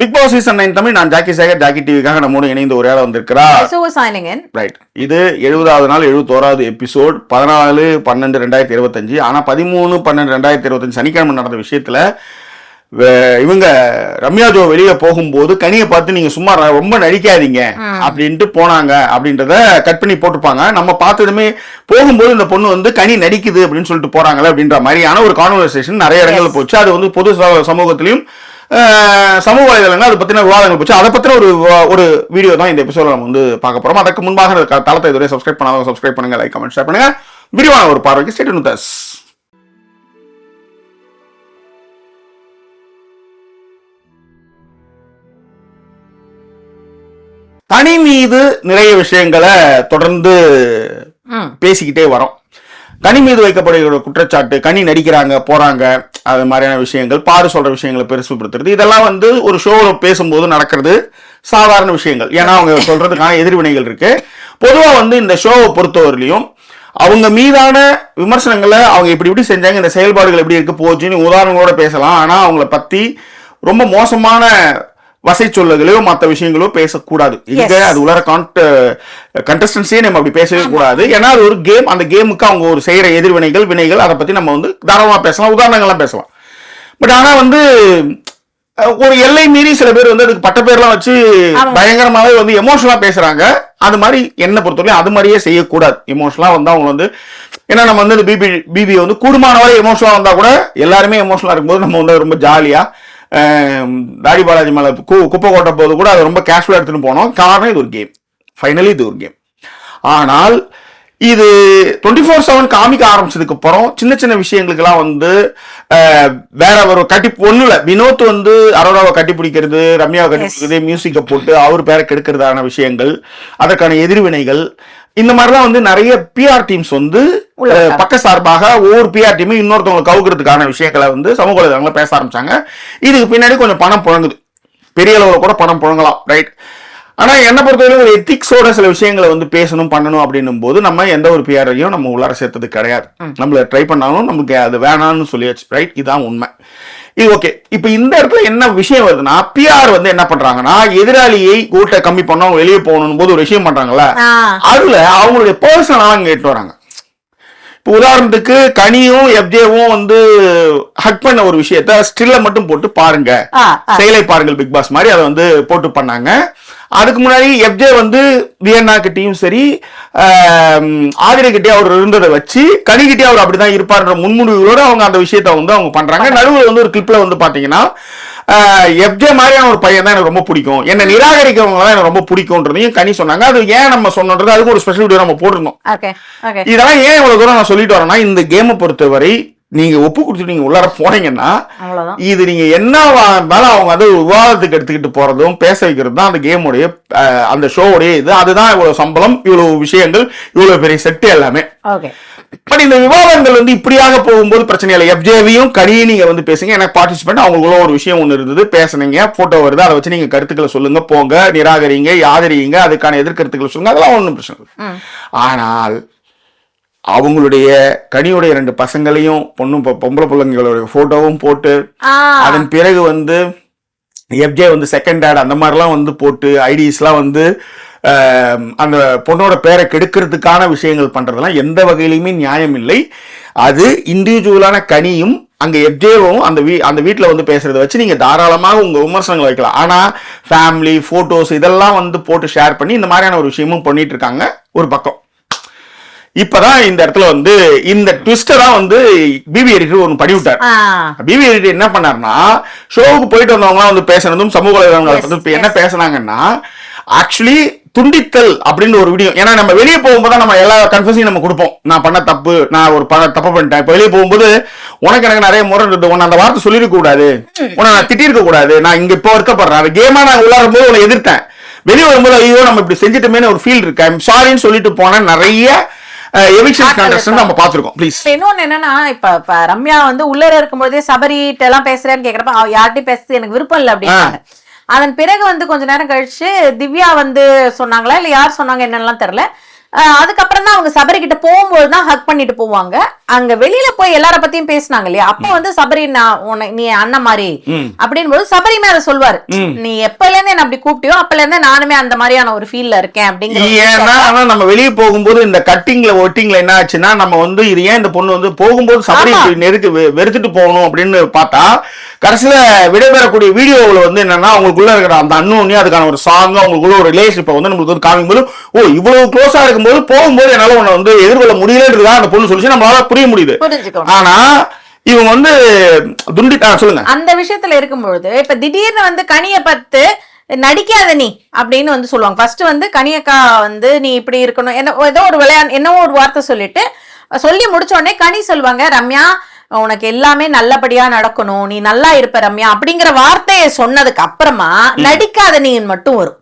Bigg Boss season nine Tamil நான் Jackie Sekar Jackie டிவிக்காக நம்மோடு இணைந்து ஒரு ஆள் வந்திருக்கிறார். ரைட் இது எழுபதாவது நாள் எழுபத்தோராவது எபிசோட் பதினாலு பன்னெண்டு ரெண்டாயிரத்தி இருபத்தஞ்சு. ஆனால் பதிமூணு பன்னெண்டு ரெண்டாயிரத்தி இருபத்தஞ்சு சனிக்கிழமை நடந்த விஷயத்துல இவங்க ரம்யா ஜோ வெளியே போகும்போது கனியை பார்த்து நீங்க சும்மா ரொம்ப நடிக்காதீங்க அப்படின்ட்டு போனாங்க அப்படின்றத கட் பண்ணி போட்டிருப்பாங்க. நம்ம பார்த்ததுமே போகும்போது இந்த பொண்ணு வந்து கனி நடிக்குது அப்படின்னு சொல்லிட்டு போறாங்களே அப்படின்ற மாதிரியான ஒரு கான்வர்சேஷன் நிறைய இடங்கள்ல போச்சு. அது வந்து பொது சமூகத்திலையும் சமூக வலைதளங்கள் அதை பத்தின விவாதங்கள் போச்சு. அதை பத்தின ஒரு ஒரு வீடியோ தான் இந்த எபிசோட நம்ம வந்து பார்க்க போறோம். அதற்கு முன்பாக தளத்தை இதுவரை சப்ஸ்கிரைப் பண்ணாதவங்க சப்ஸ்கிரைப் பண்ணுங்க லைக் கமெண்ட் ஷேர் பண்ணுங்க. விரிவான ஒரு பார்வைக்கு ஸ்டேட் us. தனி மீது நிறைய விஷயங்களை தொடர்ந்து. பேசிக்கிட்டே வரோம். கனி மீது வைக்கப்படுகிற குற்றச்சாட்டு கனி நடிக்கிறாங்க போறாங்க அது மாதிரியான விஷயங்கள் பாரு சொல்ற விஷயங்களை பெருசுப்படுத்துறது. இதெல்லாம் வந்து ஒரு ஷோவில் பேசும்போது நடக்கிறது சாதாரண விஷயங்கள். ஏன்னா அவங்க சொல்றதுக்கான எதிர்வினைகள் இருக்கு. பொதுவாக வந்து இந்த ஷோவை பொறுத்தவரையிலையும் அவங்க மீதான விமர்சனங்களை அவங்க இப்படி இப்படி செஞ்சாங்க இந்த செயல்பாடுகள் எப்படி இருக்கு போச்சுன்னு உதாரணங்களோட பேசலாம். ஆனால் அவங்கள பத்தி ரொம்ப மோசமான வசை சொல்லலையோ மற்ற விஷயங்களோ பேசக்கூடாது. இதுக்கு அது உலர கண்டஸ்டன்ஸே நம்ம அப்படி பேசவே கூடாது ஏன்னா அது ஒரு கேம் அந்த கேமுக்கு அவங்க ஒரு செய்யற எதிர்வினைகள் வினைகள் அதை பத்தி நம்ம வந்து தாராளமா பேசலாம் உதாரணங்கள்லாம் பேசலாம். பட் ஆனா வந்து ஒரு எல்லை மீறி சில பேர் வந்து அதுக்கு பட்ட பேர்லாம் வச்சு பயங்கரமாவே வந்து எமோஷனலா பேசுறாங்க. அது மாதிரி என்ன பொறுத்தவரையும் அது மாதிரியே செய்யக்கூடாது. எமோஷனலா வந்து அவங்க வந்து ஏன்னா நம்ம வந்து பிபி பிபி வந்து கூடுமான வரை எமோஷனலா வந்தா கூட எல்லாருமே எமோஷனலா இருக்கும்போது நம்ம வந்து ரொம்ப ஜாலியா தாடி பாலாஜி மேல கு- குப்பை கொட்ட போது கூட அதை ரொம்ப கேஷுவலா எடுத்துட்டு போனோம். காரணம் இது ஒரு கேம் ஃபைனலி இது ஒரு கேம் ஆனால் இது டுவெண்ட்டி ஃபோர் செவன் காமிக்க ஆரம்பிச்சதுக்கு அப்புறம் சின்ன சின்ன விஷயங்களுக்கெல்லாம் வந்து வேற ஒரு கட்டி ஒண்ணும் இல்ல. வினோத் வந்து அரோராவை கட்டி பிடிக்கிறது ரம்யாவை கட்டி பிடிக்கிறது மியூசிக்கை போட்டு அவர் பேரை கெடுக்கிறதான விஷயங்கள் அதற்கான எதிர்வினைகள் இந்த மாதிரிலாம் வந்து நிறைய பிஆர் டீம்ஸ் வந்து பக்க சார்பாக ஒவ்வொரு பிஆர் டீமும் இன்னொருத்தவங்களை கவுக்கிறதுக்கான விஷயங்களை வந்து சமூக வலைதளங்களில் பேச ஆரம்பிச்சாங்க. இதுக்கு பின்னாடி கொஞ்சம் பணம் புழங்குது. பெரிய அளவில் கூட பணம் புழங்கலாம் ரைட் ஆனா என்ன பொறுத்தவரை ஒரு எத்திக்ஸோட சில விஷயங்களை வந்து பேசணும் பண்ணணும் அப்படின்னும் போது நம்ம எந்த ஒரு பிஆரையும் நம்ம உள்ளார சேர்த்தது கிடையாது. நம்மள ட்ரை பண்ணாலும் நமக்கு அது வேணாம்னு சொல்லியாச்சு ரைட் இதுதான் உண்மை. இது ஓகே இப்போ இந்த இடத்துல என்ன விஷயம் வருதுன்னா பிஆர் வந்து என்ன பண்றாங்கன்னா எதிராளியை கூட்ட கம்மி பண்ண வெளியே போகணும் போது ஒரு விஷயம் பண்றாங்கல்ல. அதுல அவங்களுடைய பர்சனலாக இங்க எட்டு வராங்க இப்போ உதாரணத்துக்கு கனியும் எப்ஜேவும் வந்து ஹக் பண்ண ஒரு விஷயத்த ஸ்டில்ல மட்டும் போட்டு பாருங்க. செயலை பாருங்கள் பிக் பாஸ் மாதிரி அதை வந்து போட்டு பண்ணாங்க அதுக்கு முன்னாடி எஃப்ஜே வந்து வியன்னா கிட்டயும் சரி ஆதிரை கிட்டே அவர் இருந்ததை வச்சு கனிகிட்டே அவர் அப்படிதான் இருப்பார்ன்ற முன்முடிவுகளோட அவங்க அந்த விஷயத்த வந்து அவங்க பண்றாங்க. நடுவில் வந்து ஒரு கிளிப்ல வந்து பாத்தீங்கன்னா எஃப்ஜே மாதிரியான ஒரு பையன் தான் எனக்கு ரொம்ப பிடிக்கும். என்ன நிராகரிக்கிறவங்க தான் எனக்கு ரொம்ப பிடிக்கும்ன்றதையும் கனி சொன்னாங்க. அது ஏன் நம்ம சொன்னது அதுக்கு ஒரு ஸ்பெஷல் வீடியோ நம்ம போட்டிருந்தோம். இதெல்லாம் ஏன் இவ்வளவு தூரம் நான் சொல்லிட்டு வரேன்னா இந்த கேமை பொறுத்தவரை நீங்க ஒப்பு கொடுத்துட்டு நீங்க உள்ளார போனீங்கன்னா. இது நீங்க என்ன இருந்தாலும் அவங்க வந்து விவாதத்துக்கு எடுத்துக்கிட்டு போறதும் பேச வைக்கிறது தான் அந்த கேமுடைய அந்த ஷோவுடைய இது. அதுதான் இவ்வளவு சம்பளம் இவ்வளவு விஷயங்கள் இவ்வளவு பெரிய செட்டு எல்லாமே. பட் இந்த விவாதங்கள் வந்து இப்படியாக போகும்போது பிரச்சனை இல்லை. எஃப்ஜேவியும் கனியும் நீங்க வந்து பேசுங்க. எனக்கு பார்ட்டிசிபேட் அவங்களுக்குள்ள ஒரு விஷயம் ஒன்று இருந்தது. பேசுனீங்க போட்டோ வருது. அதை வச்சு நீங்க கருத்துக்களை சொல்லுங்க போங்க நிராகரிங்க ஆதரிங்க அதுக்கான எதிர்கருத்துக்களை சொல்லுங்க. அதெல்லாம் ஒன்றும் பிரச்சனை ஆனால் அவங்களுடைய கனியுடைய ரெண்டு பசங்களையும் பொண்ணும் பொ- பொம்பளை பிள்ளைங்களுடைய போட்டோவும் போட்டு. அதன் பிறகு வந்து எஃப்ஜே வந்து செகண்ட் டேட் அந்த மாதிரிலாம் வந்து போட்டு ஐடிஸ்லாம் வந்து அந்த பொண்ணோட பேரை கெடுக்கிறதுக்கான விஷயங்கள் பண்றதெல்லாம் எந்த வகையிலுமே நியாயம் இல்லை. அது இண்டிவிஜுவலான கனியும் அங்க எஃப்ஜேவும் அந்த வீ அந்த வீட்டில் வந்து பேசுறத வச்சு நீங்க தாராளமாக உங்க விமர்சனங்களை வைக்கலாம். ஆனா ஃபேமிலி போட்டோஸ் இதெல்லாம் வந்து போட்டு ஷேர் பண்ணி இந்த மாதிரியான ஒரு விஷயமும் பண்ணிட்டு இருக்காங்க ஒரு பக்கம். இப்பதான் இந்த இடத்துல வந்து இந்த ட்விஸ்டை தான் வந்து பிபி எடிட்டர் ஒன்று படிவிட்டார். பிபி எடிட்டர் என்ன பண்ணாருன்னா ஷோவுக்கு போயிட்டு வந்தவங்களாம் வந்து பேசுனதும் சமூக வலைதளங்களை இப்ப என்ன பேசுனாங்கன்னா ஆக்சுவலி துண்டித்தல் அப்படின்னு ஒரு வீடியோ ஏன்னா நம்ம வெளியே போகும்போது நம்ம எல்லா கன்ஃபர்ஸையும் நம்ம கொடுப்போம். நான் பண்ண தப்பு நான் ஒரு பண்ண தப்பு பண்ணிட்டேன். இப்போ வெளியே போகும்போது உனக்கு எனக்கு நிறைய முறை இருக்கு. உன்னை அந்த வார்த்தை சொல்லிருக்க கூடாது. உன்னை நான் திட்டிருக்க கூடாது. நான் இங்க இப்போ இருக்கப்படுறேன். அது கேமா நான் உள்ளாரும் போது உன்னை எதிர்த்தேன். வெளியே வரும்போது ஐயோ நம்ம இப்படி செஞ்சுட்டோமேனு ஒரு ஃபீல் இருக்கு. ஐம் சாரின்னு சொல்லிட்டு போன நிறைய எவிக்ஷன் கான்டெஸ்ட் நம்ம பார்த்திருக்கோம். ப்ளீஸ் இன்னொன்னு என்னன்னா இப்ப ரம்யா வந்து உள்ளர இருக்கும்போதே சபரிட்ட எல்லாம் பேசுறேன்னு கேக்குறப்ப யார்கிட்டயும் பேசுறது எனக்கு விருப்பம் இல்லை அப்படின்னாங்க. அதன் பிறகு வந்து கொஞ்ச நேரம் கழிச்சு திவ்யா வந்து சொன்னாங்களா இல்ல யார் சொன்னாங்க என்னெல்லாம் தெரியல. அதுக்கப்புறம் தான் அவங்க சபரி கிட்ட போகும்போது தான் ஹக் பண்ணிட்டு போவாங்க. அங்க வெளியில போய் எல்லார பத்தியும் பேசினாங்க இல்லையா? அப்ப வந்து சபரி நான் நீ அண்ணன் மாதிரி ம். அப்படின் போது சபரிமே அதை சொல்வாரு. நீ எப்பல இருந்து என்ன அப்படி கூப்பிட்டியோ அப்பல இருந்தே நானுமே அந்த மாதிரியான ஒரு ஃபீல்ல இருக்கேன். அப்படிங்கிற நம்ம வெளியே போகும்போது இந்த கட்டிங்ல ஒட்டிங்ல என்ன ஆச்சுன்னா நம்ம வந்து இது ஏன் இந்த பொண்ணு வந்து போகும்போது சபரி நெருக்கு வெறுத்துட்டு போகணும் அப்படின்னு பார்த்தா கடைசியில விடைபெறக்கூடிய வீடியோவுல வந்து என்னன்னா அவங்களுக்குள்ள இருக்கிற அந்த அன்னோனி அதுக்கான ஒரு சாங் அவங்களுக்குள்ள ஒரு ரிலேஷன்ஷிப்பை வந்து நம்மளுக்கு வந்து காமிக்கும்போது ஓ இவ்வளவு க்ளோஸா இருக்கும்போது போகும்போது என்னால உன்னை வந்து எதிர்கொள்ள முடியலன்றதா அந்த பொண்ணு சொல்லிச்சு. நம்மளால புரிய முடியுது. ஆனா இவங்க வந்து துண்டி சொல்லுங்க. அந்த விஷயத்துல இருக்கும்பொழுது இப்ப திடீர்னு வந்து கனிய பத்து நடிக்காத நீ அப்படின்னு வந்து சொல்லுவாங்க. ஃபர்ஸ்ட் வந்து கனியக்கா வந்து நீ இப்படி இருக்கணும். என்ன ஏதோ ஒரு விளையாட்டு என்னவோ ஒரு வார்த்தை சொல்லிட்டு சொல்லி முடிச்ச உடனே கனி சொல்லுவாங்க ரம்யா உனக்கு எல்லாமே நல்லபடியா நடக்கணும் நீ நல்லா இருப்ப ரம்யா அப்படிங்கிற வார்த்தையை சொன்னதுக்கு அப்புறமா நடிக்காத நீன்னு மட்டும் வரும்.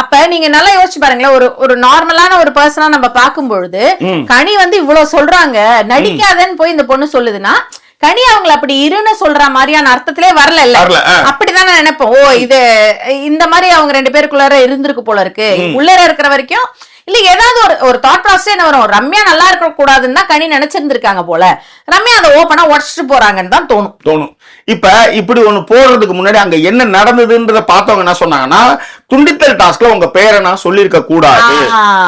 அப்ப நீங்க நல்லா யோசிச்சு பாருங்களேன் ஒரு ஒரு நார்மலான ஒரு பர்சனா நம்ம பார்க்கும் பொழுது. கனி வந்து இவ்வளவு சொல்றாங்க நடிக்காதன்னு போய் இந்த பொண்ணு சொல்லுதுன்னா கனி அவங்கள அப்படி இருன்னு சொல்ற மாதிரியான அர்த்தத்திலே வரல இல்ல. அப்படிதான் நான் நினைப்பேன் ஓ இது இந்த மாதிரி அவங்க ரெண்டு பேருக்குள்ளார இருந்திருக்கு போல இருக்கு. உள்ளர இருக்கிற வரைக்கும் இல்ல ஏதாவது ஒரு ஒரு தாட் ப்ராசஸ் என்ன வரும்? ரம்யா நல்லா இருக்க கூடாதுன்னு தான் கனி நினைச்சிருந்திருக்காங்க போல. ரம்யா அதை ஓப்பனா உடச்சிட்டு போறாங்கன்னு தான் தோணும். தோணும். இப்ப இப்படி ஒண்ணு போடுறதுக்கு முன்னாடி அங்க என்ன நடந்ததுன்றத பார்த்தவங்க என்ன சொன்னாங்கன்னா துண்டித்தல் டாஸ்க்ல உங்க பேரை நான் சொல்லியிருக்க கூடாது.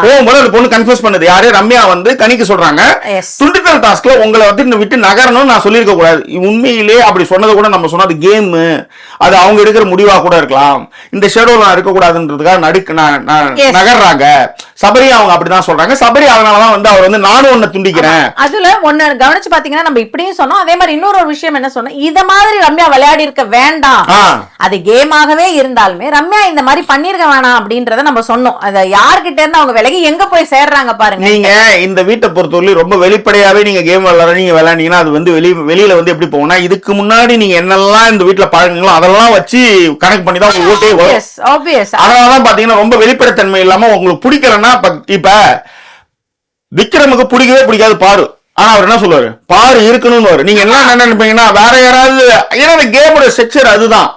போகும்போது அந்த பொண்ணு கன்ஃபியூஸ் பண்ணுது. யாரு? ரம்யா வந்து கணிக்கு சொல்றாங்க. துண்டித்தல் டாஸ்க்ல உங்களை வந்து விட்டு நகரணும்னு நான் சொல்லியிருக்க கூடாது. உண்மையிலே அப்படி சொன்னது கூட நம்ம சொன்னது கேம் அது அவங்க எடுக்கிற முடிவா கூட இருக்கலாம். இந்த ஷெடியூல் நான் இருக்க கூடாதுன்றதுக்காக நடுக்க நான். நகர்றாங்க. சபரி அவங்க அப்படிதான் சொல்றாங்க. சபரி அதனாலதான் வந்து அவர் வந்து நானும் ஒன்னு துண்டிக்கிறேன். அதுல ஒண்ணு கவனிச்சு பாத்தீங்கன்னா நம்ம இப்படியும் சொன்னோம். அதே மாதிரி இன்னொரு ஒரு விஷயம் என்ன சொன்னோம் இத மாதிரி ரம்யா விளையாடி இருக்க வேண்டாம். அது கேமாகவே இருந்தாலுமே ரம்யா இந்த மாதிரி பண்ணிருக்க வேணாம் அப்படின்றத நம்ம சொன்னோம். அத யார்கிட்ட இருந்து அவங்க விலகி எங்க போய் சேர்றாங்க பாருங்க. நீங்க இந்த வீட்டை பொறுத்தவரை ரொம்ப வெளிப்படையாவே நீங்க கேம் விளையாட நீங்க விளையாண்டீங்கன்னா அது வந்து வெளி வெளியில வந்து எப்படி போகும்னா இதுக்கு முன்னாடி நீங்க என்னெல்லாம் இந்த வீட்டுல பழகுங்களோ அதெல்லாம் வச்சு கனெக்ட் பண்ணி தான் உங்க ஓட்டே வரும். அதனாலதான் பாத்தீங்கன்னா ரொம்ப வெளிப்படைத்தன்மை இல்லாம உங்களுக்கு பிடிக்கலன்னா இப்ப- விக்ரமுக்கு பிடிக்கவே பிடிக்காது பாரு. ஆனா அவர் என்ன சொல்லுவாரு? பாரு இருக்கணும்னு நீங்க என்ன நினைப்பீங்கன்னா வேற யாராவது ஏன்னா அந்த கேமோட ஸ்ட்ரக்சர் அதுதான்.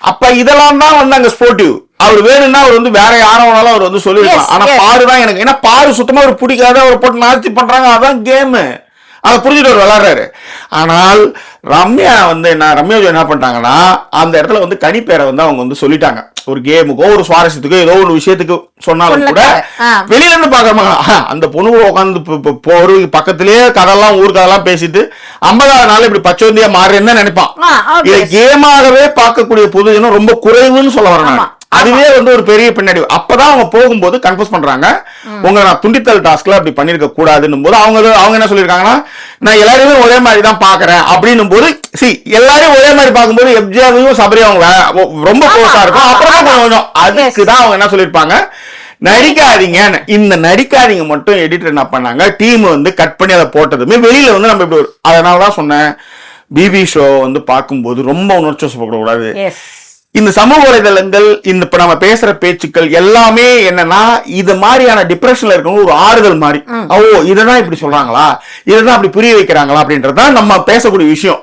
அப்ப இதெல்லாம் தான் வந்து அங்க ஸ்போர்ட்டிவ் அவர் வேணும்னா அவர் வந்து வேற யாரை வேணாலும் அவர் வந்து சொல்லிருக்கலாம் ஆனா. பாரு தான் எனக்கு. ஏன்னா பாரு சுத்தமா அவர் பிடிக்காத அவர் போட்டு நாஸ்தி பண்றாங்க அதான் கேமு. அதை புரிஞ்சுட்டு அவர் விளாடுறாரு. ஆனால் ரம்யா வந்து என்ன ரம்யா என்ன பண்ணிட்டாங்கன்னா அந்த இடத்துல வந்து கனிப்பேரை வந்து அவங்க வந்து சொல்லிட்டாங்க. ஒரு கேமுக்கோ ஒரு சுவாரஸ்யத்துக்கோ ஏதோ ஒரு விஷயத்துக்கு சொன்னாலும் கூட. வெளியில இருந்து பாக்குறவங்க அந்த பொண்ணு உட்காந்து போரு பக்கத்திலேயே கதெல்லாம் ஊர் கதெல்லாம் பேசிட்டு ஐம்பதாவது நாள் இப்படி பச்சோந்தியா மாறுறேன்னு நினைப்பான். இதை. கேமாகவே பார்க்கக்கூடிய பொது ஜனம் ரொம்ப குறைவுன்னு சொல்ல வரேன் அதுவே வந்து ஒரு பெரிய பின்னாடி. அப்பதான் அவங்க போகும்போது கன்ஃபியூஸ் பண்றாங்க. உங்களை நான் துண்டித்தல் டாஸ்க்ல அப்படி பண்ணிருக்க கூடாதுன்னும் போது அவங்க அவங்க என்ன சொல்லிருக்காங்கன்னா நான் எல்லாரையுமே ஒரே மாதிரி தான் பாக்குறேன் அப்படின்னும் போது சி எல்லாரையும் ஒரே மாதிரி பார்க்கும்போது எப்ஜியாவையும் சபரி அவங்க ரொம்ப க்ளோஸா இருக்கும். அப்புறம். கொஞ்சம் அதுக்கு தான் அவங்க என்ன சொல்லிருப்பாங்க நடிக்காதீங்க இந்த நடிக்காதீங்க மட்டும் எடிட்டர் என்ன பண்ணாங்க டீம் வந்து கட் பண்ணி அதை போட்டதுமே வெளியில வந்து நம்ம இப்படி அதனால தான் சொன்னேன் பிபி ஷோ வந்து பார்க்கும்போது ரொம்ப உணர்ச்சி எஸ் இந்த சமூக வலைதளங்கள் இந்த இப்ப நம்ம பேசுற பேச்சுக்கள் எல்லாமே என்னன்னா இது மாதிரியான டிப்ரெஷன்ல இருக்கவங்க ஒரு ஆறுதல் மாதிரி. ஓ இததான் இப்படி சொல்றாங்களா? இததான் அப்படி புரிய வைக்கிறாங்களா? அப்படின்றதுதான் நம்ம பேசக்கூடிய விஷயம்.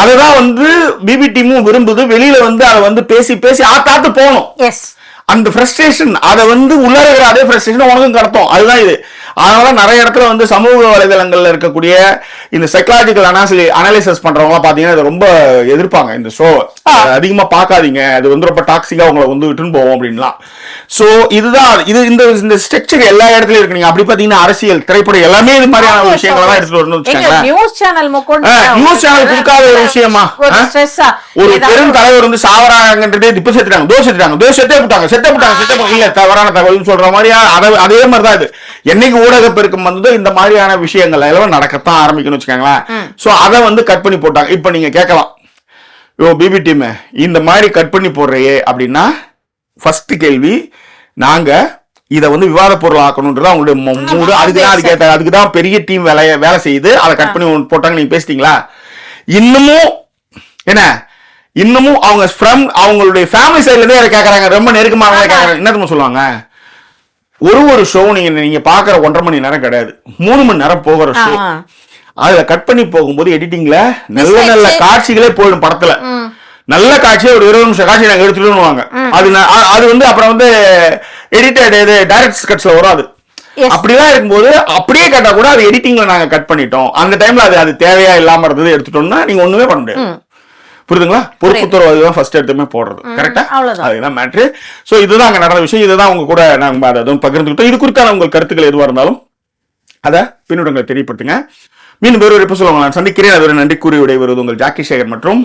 அதுதான் வந்து பிபி டீமும் விரும்புது. வெளியில வந்து அதை வந்து பேசி பேசி ஆத்தாத்து போகணும். எஸ் அந்த ஃப்ரஸ்ட்ரேஷன் அதை வந்து உள்ள இருக்கிற அதே ஃப்ரஸ்ட்ரேஷன் உனக்கும் கடத்தும். அதுதான் இது. அதனால நிறைய இடத்துல வந்து சமூக வலைதளங்கள்ல இருக்கக்கூடிய இந்த சைக்கலாஜிக்கல் அனாசி அனாலிசிஸ் பண்றவங்க பாத்தீங்கன்னா இதை ரொம்ப எதிர்ப்பாங்க இந்த ஷோ அதிகமா பார்க்காதீங்க. அது வந்து ரொம்ப டாக்ஸிக்கா உங்களை வந்து விட்டுன்னு போவோம் அப்படின்லாம். சோ இதுதான் இது இந்த இந்த ஸ்ட்ரக்சர் எல்லா இடத்துலயும் இருக்கு. நீங்க அப்படி பாத்தீங்கன்னா அரசியல் திரைப்படம் எல்லாமே இது மாதிரியான விஷயங்களை தான் எடுத்துட்டு வரணும்னு வச்சுக்கோங்களேன். நியூஸ் சேனல் கொடுக்காத ஒரு விஷயமா? ஒரு பெரும் தலைவர் வந்து சாவராங்கன்றதே இப்ப செத்துட்டாங்க தோ செத்துட்டாங்க தோ செத்தே விட்டாங்க செத்தே விட்டாங்க. இல்ல தவறான தகவல் சொல்ற மாதிரியா? அத அதே மாதிரி தான் இது. என்னைக்கு ஊடக பெருக்கம் வந்ததோ இந்த மாதிரியான விஷயங்கள் எல்லாம் நடக்கத்தான் ஆரம்பிக்கணும்னு வச்சுக்கோங்களேன். சோ அதை வந்து கட் பண்ணி போட்டாங்க. இப்ப நீங்க கேட்கலாம். யோ பிபி டீம் இந்த மாதிரி கட் பண்ணி போடுறையே அப்படின்னா ஃபர்ஸ்ட் கேள்வி நாங்க இதை வந்து விவாத பொருள் ஆக்கணுன்றது அவங்களுடைய மூடு. அதுக்கு தான் அதுக்கு ஏத்த- அதுக்கு தான் பெரிய டீம் வேலைய வேலை செய்யுது. அதை கட் பண்ணி போட்டாங்க நீங்க பேசிட்டீங்களா? இன்னமும் என்ன? இன்னமும் அவங்க ஃப்ரம் அவங்களுடைய ஃபேமிலி சைடுல இருந்தே அதை கேக்குறாங்க. ரொம்ப நெருக்கமாக கேக்குறாங்க. என்ன சொல்லுவாங்க? ஒரு ஒரு ஷோ நீங்க நீங்க பாக்குற ஒன்றரை மணி நேரம் கிடையாது. மூணு மணி நேரம் போகிற ஷோ. அதுல கட் பண்ணி போகும்போது எடிட்டிங்ல நல்ல நல்ல. காட்சிகளே போயிடும் படத்துல. நல்ல காட்சியை ஒரு இருபது நிமிஷம் காட்சி நாங்க எடுத்துட்டுவாங்க அது அது வந்து அப்புறம் வந்து எடிட்டட் இது டைரக்ட் கட்ஸ்ல Yes. அப்படிலாம் இருக்கும்போது அப்படியே கேட்டா கூட அது எடிட்டிங்ல நாங்க கட் பண்ணிட்டோம். அந்த டைம்ல அது அது தேவையா இல்லாம இருந்தது எடுத்துட்டோம்னா நீங்க ஒண்ணுமே பண்ண முடியாது. புரியுதுங்களா பொறுப்புத்துறவு அதுதான் ஃபர்ஸ்ட் எடுத்துமே போடுறது. கரெக்டா. அதுதான் மேட்ரு சோ இதுதான் அங்க நடந்த விஷயம். இதுதான் உங்க கூட நாங்க அதை அதுவும் பகிர்ந்துக்கிட்டோம். இது குறித்தான உங்கள் கருத்துக்கள் எதுவா இருந்தாலும் அதை பின்னுடங்களை தெரியப்படுத்துங்க. மீண்டும் வேறு ஒரு எபிசோட் உங்களை நான் சந்திக்கிறேன். அதுவரை நன்றி கூறி விடைபெறுவது உங்கள் ஜாக்கி சேகர் மற்றும்